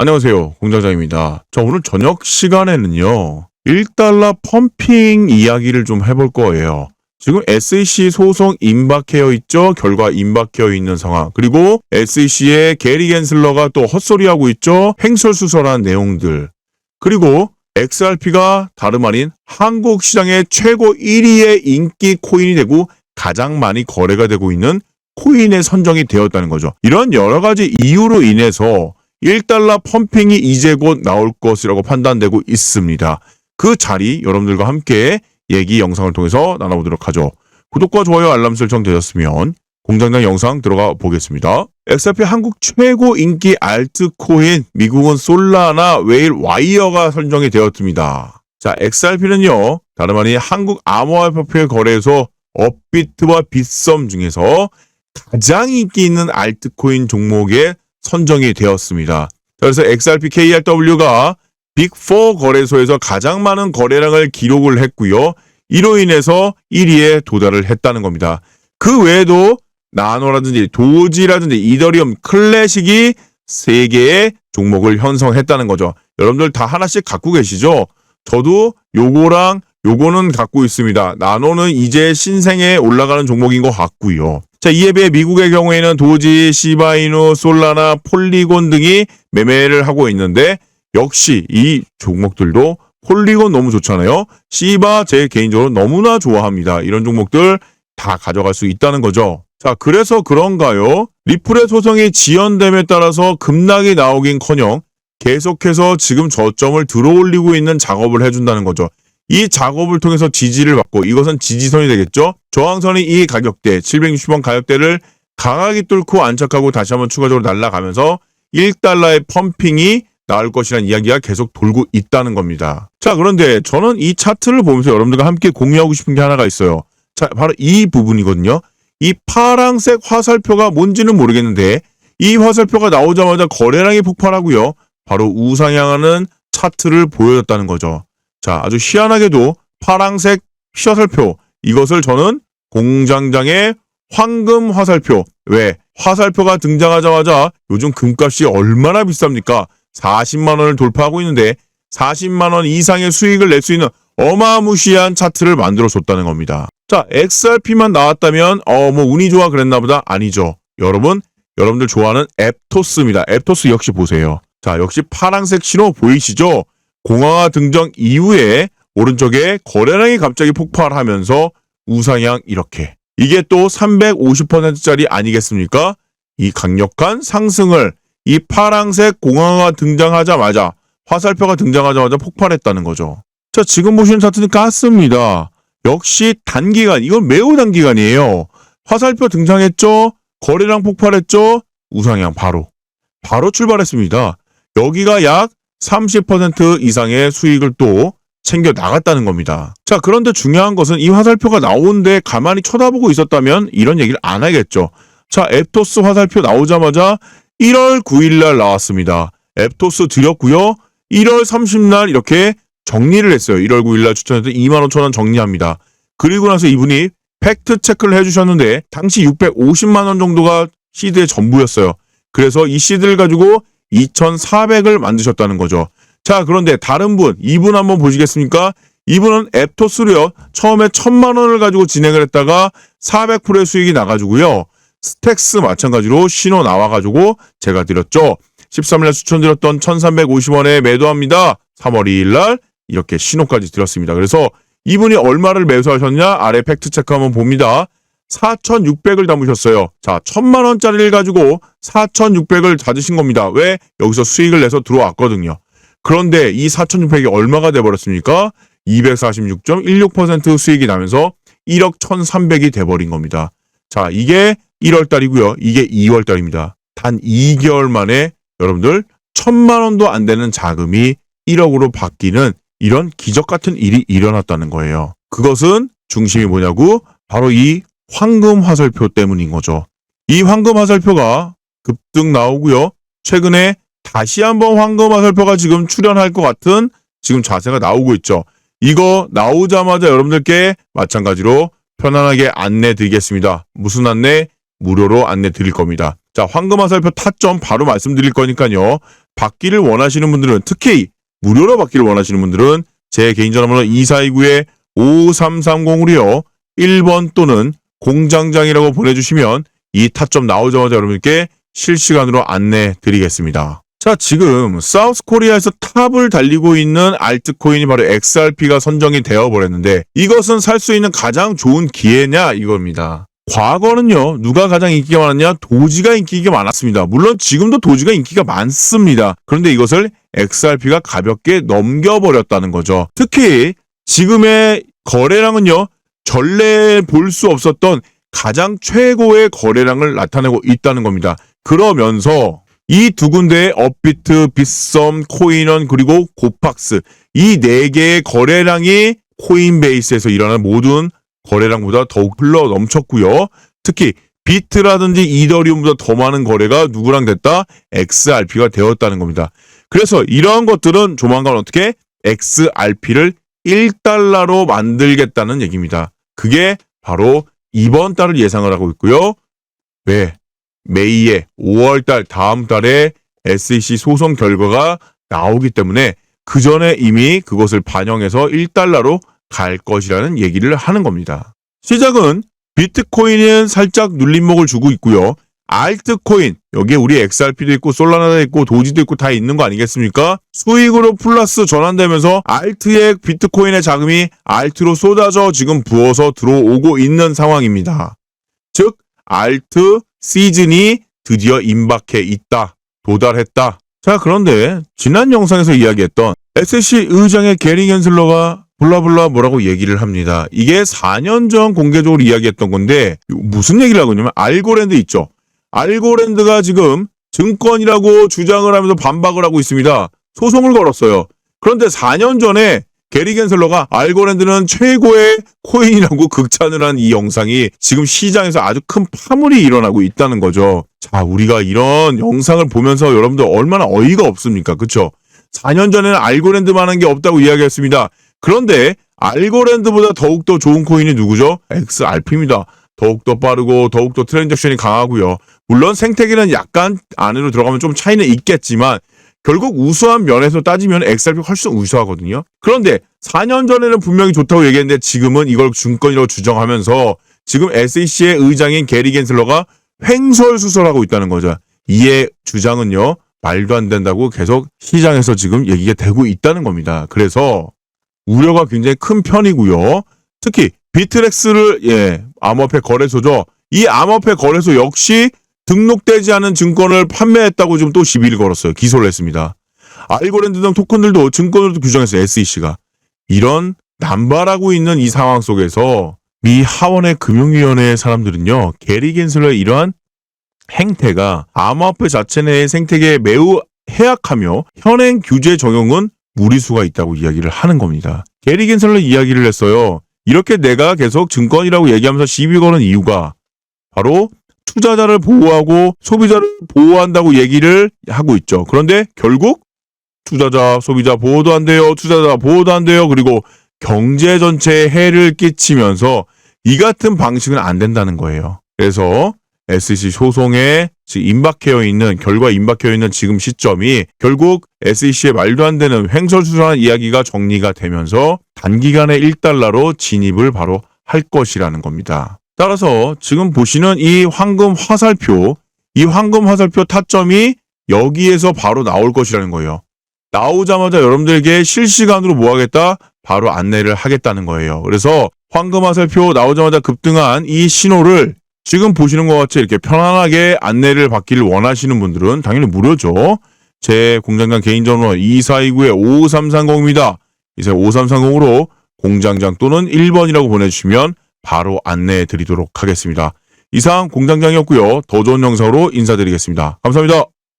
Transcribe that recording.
안녕하세요. 공장장입니다. 자, 오늘 저녁 시간에는요. 1달러 펌핑 이야기를 좀 해볼 거예요. 지금 SEC 소송 임박해어 있죠. 결과 임박해어 있는 상황. 그리고 SEC의 게리 겐슬러가 또 헛소리하고 있죠. 횡설수설한 내용들. 그리고 XRP가 다름 아닌 한국 시장의 최고 1위의 인기 코인이 되고 가장 많이 거래가 되고 있는 코인에 선정이 되었다는 거죠. 이런 여러 가지 이유로 인해서 1달러 펌핑이 이제 곧 나올 것이라고 판단되고 있습니다. 그 자리 여러분들과 함께 얘기 영상을 통해서 나눠보도록 하죠. 구독과 좋아요 알람 설정 되셨으면 공장장 영상 들어가 보겠습니다. XRP 한국 최고 인기 알트코인 미국은 솔라나 웨일 와이어가 선정이 되었습니다. 자, XRP는요. 다름 아닌 한국 암호화폐 거래소 업비트와 빗썸 중에서 가장 인기 있는 알트코인 종목에 선정이 되었습니다. 자, 그래서 XRP KRW가 빅4 거래소에서 가장 많은 거래량을 기록을 했고요. 이로 인해서 1위에 도달을 했다는 겁니다. 그 외에도 나노라든지 도지라든지 이더리움 클래식이 세 개의 종목을 형성했다는 거죠. 여러분들 다 하나씩 갖고 계시죠? 저도 요거랑 요거는 갖고 있습니다. 나노는 이제 신생에 올라가는 종목인 것 같고요. 자, 이에 비해 미국의 경우에는 도지, 시바이누, 솔라나, 폴리곤 등이 매매를 하고 있는데 역시 이 종목들도 폴리곤 너무 좋잖아요. 시바 제 개인적으로 너무나 좋아합니다. 이런 종목들 다 가져갈 수 있다는 거죠. 자, 그래서 그런가요? 리플의 소송이 지연됨에 따라서 급락이 나오긴커녕 계속해서 지금 저점을 들어올리고 있는 작업을 해준다는 거죠. 이 작업을 통해서 지지를 받고 이것은 지지선이 되겠죠. 저항선이 이 가격대 760원 가격대를 강하게 뚫고 안착하고 다시 한번 추가적으로 날아가면서 1달러의 펌핑이 나올 것이라는 이야기가 계속 돌고 있다는 겁니다. 자, 그런데 저는 이 차트를 보면서 여러분들과 함께 공유하고 싶은 게 하나가 있어요. 자, 바로 이 부분이거든요. 이 파랑색 화살표가 뭔지는 모르겠는데 이 화살표가 나오자마자 거래량이 폭발하고요. 바로 우상향하는 차트를 보여줬다는 거죠. 자, 아주 희한하게도 파랑색 화살표 이것을 저는 공장장의 황금 화살표 왜 화살표가 등장하자마자 요즘 금값이 얼마나 비쌉니까? 40만 원을 돌파하고 있는데 40만 원 이상의 수익을 낼 수 있는 어마무시한 차트를 만들어 줬다는 겁니다. 자, XRP만 나왔다면 어 뭐 운이 좋아 그랬나 보다 아니죠. 여러분, 여러분들 좋아하는 앱토스입니다. 앱토스 역시 보세요. 자, 역시 파란색 신호 보이시죠? 공항화 등장 이후에 오른쪽에 거래량이 갑자기 폭발하면서 우상향 이렇게. 이게 또 350%짜리 아니겠습니까? 이 강력한 상승을 이 파랑색 공항화 등장하자마자 화살표가 등장하자마자 폭발했다는 거죠. 자, 지금 보시는 차트는 깠습니다. 역시 단기간, 이건 매우 단기간이에요. 화살표 등장했죠? 거래량 폭발했죠? 우상향 바로. 바로 출발했습니다. 여기가 약 30% 이상의 수익을 또 챙겨 나갔다는 겁니다. 자, 그런데 중요한 것은 이 화살표가 나오는데 가만히 쳐다보고 있었다면 이런 얘기를 안 하겠죠. 자, 앱토스 화살표 나오자마자 1월 9일 날 나왔습니다. 앱토스 드렸고요. 1월 30날 이렇게 정리를 했어요. 1월 9일 날 추천했던 2만 5천 원 정리합니다. 그리고 나서 이분이 팩트 체크를 해주셨는데 당시 650만 원 정도가 시드의 전부였어요. 그래서 이 시드를 가지고 2,400을 만드셨다는 거죠. 자, 그런데 다른 분, 이분 한번 보시겠습니까? 이분은 앱토스로요. 처음에 1,000만 원을 가지고 진행을 했다가 400%의 수익이 나가지고요. 스택스 마찬가지로 신호 나와가지고 제가 드렸죠. 13일날 추천드렸던 1350원에 매도합니다. 3월 2일날 이렇게 신호까지 드렸습니다. 그래서 이분이 얼마를 매수하셨냐? 아래 팩트 체크 한번 봅니다. 4,600을 담으셨어요. 자, 1,000만원짜리를 가지고 4,600을 받으신 겁니다. 왜? 여기서 수익을 내서 들어왔거든요. 그런데 이 4,600이 얼마가 돼버렸습니까? 246.16% 수익이 나면서 1억 1,300이 돼버린 겁니다. 자, 이게 1월 달이고요. 이게 2월 달입니다. 단 2개월 만에 여러분들 1,000만 원도 안 되는 자금이 1억으로 바뀌는 이런 기적 같은 일이 일어났다는 거예요. 그것은 중심이 뭐냐고? 바로 이 황금 화살표 때문인 거죠. 이 황금 화살표가 급등 나오고요. 최근에 다시 한번 황금 화살표가 지금 출현할 것 같은 지금 자세가 나오고 있죠. 이거 나오자마자 여러분들께 마찬가지로 편안하게 안내 드리겠습니다. 무슨 안내? 무료로 안내 드릴 겁니다. 자, 황금 화살표 타점 바로 말씀드릴 거니까요. 받기를 원하시는 분들은 특히 무료로 받기를 원하시는 분들은 제 개인 전화번호 2429에 5330으로요. 1번 또는 공장장이라고 보내주시면 이 타점 나오자마자 여러분께 실시간으로 안내 드리겠습니다. 자, 지금 사우스 코리아에서 탑을 달리고 있는 알트코인이 바로 XRP가 선정이 되어 버렸는데 이것은 살 수 있는 가장 좋은 기회냐 이겁니다. 과거는요, 누가 가장 인기가 많았냐? 도지가 인기가 많았습니다. 물론 지금도 도지가 인기가 많습니다. 그런데 이것을 XRP가 가볍게 넘겨버렸다는 거죠. 특히 지금의 거래량은요, 전래 볼수 없었던 가장 최고의 거래량을 나타내고 있다는 겁니다. 그러면서 이 두 군데의 업비트, 빗썸, 코인원 그리고 고팍스 이 네 개의 거래량이 코인베이스에서 일어나는 모든 거래량보다 더욱 흘러 넘쳤고요. 특히 비트라든지 이더리움보다 더 많은 거래가 누구랑 됐다? XRP가 되었다는 겁니다. 그래서 이러한 것들은 조만간 어떻게 XRP를 1달러로 만들겠다는 얘기입니다. 그게 바로 이번 달을 예상을 하고 있고요. 왜? 메이에 5월 달 다음 달에 SEC 소송 결과가 나오기 때문에 그 전에 이미 그것을 반영해서 1달러로 갈 것이라는 얘기를 하는 겁니다. 시작은 비트코인은 살짝 눌림목을 주고 있고요. 알트코인 여기에 우리 XRP도 있고 솔라나도 있고 도지도 있고 다 있는 거 아니겠습니까? 수익으로 플러스 전환되면서 알트의 비트코인의 자금이 알트로 쏟아져 지금 부어서 들어오고 있는 상황입니다. 즉 알트 시즌이 드디어 임박해 있다. 도달했다. 자 그런데 지난 영상에서 이야기했던 SEC 의장의 게리 겐슬러가 블라블라 뭐라고 얘기를 합니다. 이게 4년 전 공개적으로 이야기했던 건데 무슨 얘기를 하고 있냐면 알고랜드 있죠. 알고랜드가 지금 증권이라고 주장을 하면서 반박을 하고 있습니다. 소송을 걸었어요. 그런데 4년 전에 게리 겐슬러가 알고랜드는 최고의 코인이라고 극찬을 한 이 영상이 지금 시장에서 아주 큰 파물이 일어나고 있다는 거죠. 자, 우리가 이런 영상을 보면서 여러분들 얼마나 어이가 없습니까? 그쵸? 4년 전에는 알고랜드만 한 게 없다고 이야기했습니다. 그런데 알고랜드보다 더욱더 좋은 코인이 누구죠? XRP입니다. 더욱더 빠르고 더욱더 트랜잭션이 강하고요. 물론 생태계는 약간 안으로 들어가면 좀 차이는 있겠지만 결국 우수한 면에서 따지면 XRP 훨씬 우수하거든요. 그런데 4년 전에는 분명히 좋다고 얘기했는데 지금은 이걸 증권이라고 주장하면서 지금 SEC의 의장인 게리 겐슬러가 횡설수설하고 있다는 거죠. 이의 주장은요. 말도 안 된다고 계속 시장에서 지금 얘기가 되고 있다는 겁니다. 그래서 우려가 굉장히 큰 편이고요. 특히 비트렉스를 예, 암호화폐 거래소죠. 이 암호화폐 거래소 역시 등록되지 않은 증권을 판매했다고 지금 또 시비를 걸었어요. 기소를 했습니다. 알고랜드 등 토큰들도 증권으로 규정했어요. SEC가. 이런 남발하고 있는 이 상황 속에서 미 하원의 금융위원회 사람들은요. 게리 겐슬러의 이러한 행태가 암호화폐 자체 내의 생태계에 매우 해악하며 현행 규제 적용은 무리수가 있다고 이야기를 하는 겁니다. 게리 겐슬러 이야기를 했어요. 이렇게 내가 계속 증권이라고 얘기하면서 시비 거는 이유가 바로 투자자를 보호하고 소비자를 보호한다고 얘기를 하고 있죠. 그런데 결국 투자자, 소비자 보호도 안 돼요. 투자자 보호도 안 돼요. 그리고 경제 전체에 해를 끼치면서 이 같은 방식은 안 된다는 거예요. 그래서 SEC 소송에 지금 임박해 있는 결과 임박해 있는 지금 시점이 결국 SEC의 말도 안 되는 횡설수설한 이야기가 정리가 되면서 단기간에 1달러로 진입을 바로 할 것이라는 겁니다. 따라서 지금 보시는 이 황금 화살표, 이 황금 화살표 타점이 여기에서 바로 나올 것이라는 거예요. 나오자마자 여러분들에게 실시간으로 뭐 하겠다? 바로 안내를 하겠다는 거예요. 그래서 황금 화살표 나오자마자 급등한 이 신호를 지금 보시는 것 같이 이렇게 편안하게 안내를 받기를 원하시는 분들은 당연히 무료죠. 제 공장장 개인 전화 2429에 5330입니다. 이제 5330으로 공장장 또는 1번이라고 보내주시면 바로 안내해 드리도록 하겠습니다. 이상 공장장이었고요. 더 좋은 영상으로 인사드리겠습니다. 감사합니다.